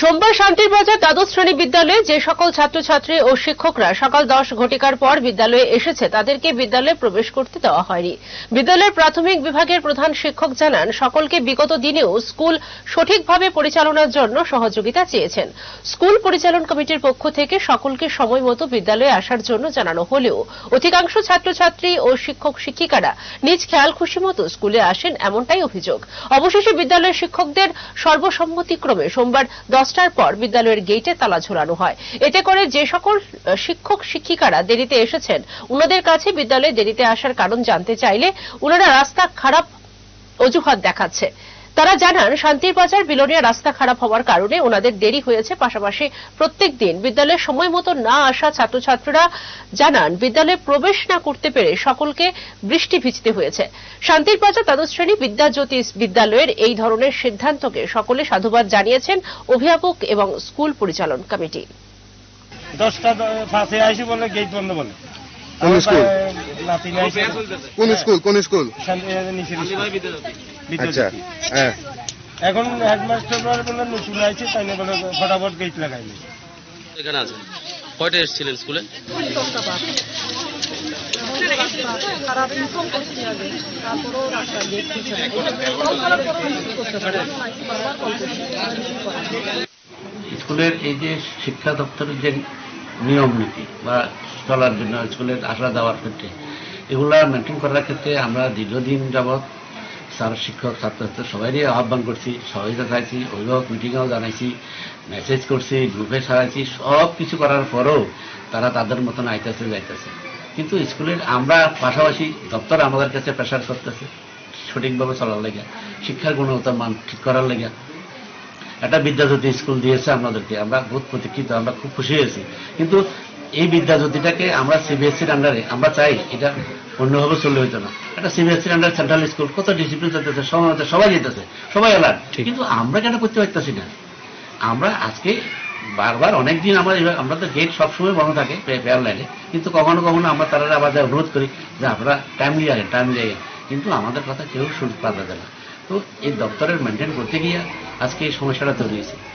সোমবার শান্তির বাজার দ্বাদশ শ্রেণি বিদ্যালয়ে যে সকল ছাত্রছাত্রী ও শিক্ষকরা সকাল দশ ঘটিকার পর বিদ্যালয়ে এসেছে, তাদেরকে বিদ্যালয়ে প্রবেশ করতে দেওয়া হয়নি। বিদ্যালয়ের প্রাথমিক বিভাগের প্রধান শিক্ষক জানান, সকলকে বিগত দিনেও স্কুল সঠিকভাবে পরিচালনার জন্য সহযোগিতা চেয়েছেন। স্কুল পরিচালন কমিটির পক্ষ থেকে সকলকে সময় মতো বিদ্যালয়ে আসার জন্য জানানো হলেও, অধিকাংশ ছাত্রছাত্রী ও শিক্ষক শিক্ষিকারা নিজ খেয়াল খুশি মতো স্কুলে আসেন এমনটাই অভিযোগ। অবশেষে বিদ্যালয়ের শিক্ষকদের সর্বসম্মতিক্রমে সোমবার দশটার পর বিদ্যালয়ের গেটে তালা ঝোলানো হয়। এতে করে যে সকল শিক্ষক, শিক্ষিকারা দেরিতে এসেছেন, উনাদের কাছে বিদ্যালয়ে দেরিতে আসার কারণ জানতে চাইলে ওনারা রাস্তা খারাপ অজুহাত দেখাচ্ছে। তারা জানান শান্তির বাজার বিলোনিয়া রাস্তা খারাপ হওয়ার কারণে ওনাদের দেরি হয়েছে। পাশাপাশি প্রত্যেক দিন বিদ্যালয়ে সময় মতো না আসা ছাত্রছাত্রীরা জানান বিদ্যালয়ে প্রবেশ না করতে পেরে সকলকে বৃষ্টি ভিজতে হয়েছে। শান্তির বাজার দ্বাদশ শ্রেণি বিদ্যাজ্যোতি বিদ্যালয়ের এই ধরনের সিদ্ধান্তকে সকলে সাধুবাদ জানিয়েছেন অভিভাবক এবং স্কুল পরিচালন কমিটি। দশটা দ- পাঁচে বলে গেট বন্ধ বলে। কোন স্কুল? কোন স্কুল? কোন স্কুল। আচ্ছা। হ্যাঁ। এখন হেডমাস্টার বলে নতুন আইছে তাই না বলে ফটাফট গেট লাগাইনি এখানে আছেন? কয়টা এসেছিলেন স্কুলে। স্কুলের এই যে শিক্ষা দপ্তরের যে নিয়ম নীতি বা চলার জন্য স্কুলের আসা যাওয়ার ক্ষেত্রে এগুলা মেনটেন করার ক্ষেত্রে আমরা দীর্ঘদিন যাবৎ স্যার শিক্ষক, ছাত্রছাত্রী সবাইরই আহ্বান করছি সহযোগিতা চাইছি অভিভাবক মিটিংয়েও জানাইছি, মেসেজ করছি, গ্রুপে ছাড়াইছি সব কিছু করার পরেও তারা তাদের মতন আইতেছে, যাইতেছে। কিন্তু স্কুলের আমরা পাশাপাশি দপ্তর আমাদের কাছে প্রেশার করতেছে, সঠিকভাবে চলার লেগে, শিক্ষার গুণগত মান ঠিক করার লেগে। একটা বিদ্যাজ্যোতি স্কুল দিয়েছে আমাদেরকে, আমরা বহুত প্রতীক্ষিত, আমরা খুব খুশি হয়েছি। কিন্তু এই বিদ্যাজ্যোতিটাকে আমরা সিবিএসসির আন্ডারে আমরা চাই এটা অন্যভাবে চললে হইতো না। একটা সিবিএসসির আন্ডার সেন্ট্রাল স্কুল কত ডিসিপ্লিন চলতেছে সময় মতো সবাই যেতেছে সবাই অ্যালার্ট কিন্তু আমরা কেন করতে পারতেছি না? আমরা আজকে বারবার অনেকদিন আমরা এভাবে- আমরা তো গেট সবসময় বন্ধ থাকে পেয়ার লাইনে কিন্তু কখনো কখনো আমরা তারা আবার অনুরোধ করি যে আপনারা টাইমলি আগে টাইমলি আগে কিন্তু আমাদের কথা কেউ শুনতে পারবে না। তো এই দপ্তরের মেনটেন করতে গিয়ে আজকে এই সমস্যাটা তৈরি হয়েছে।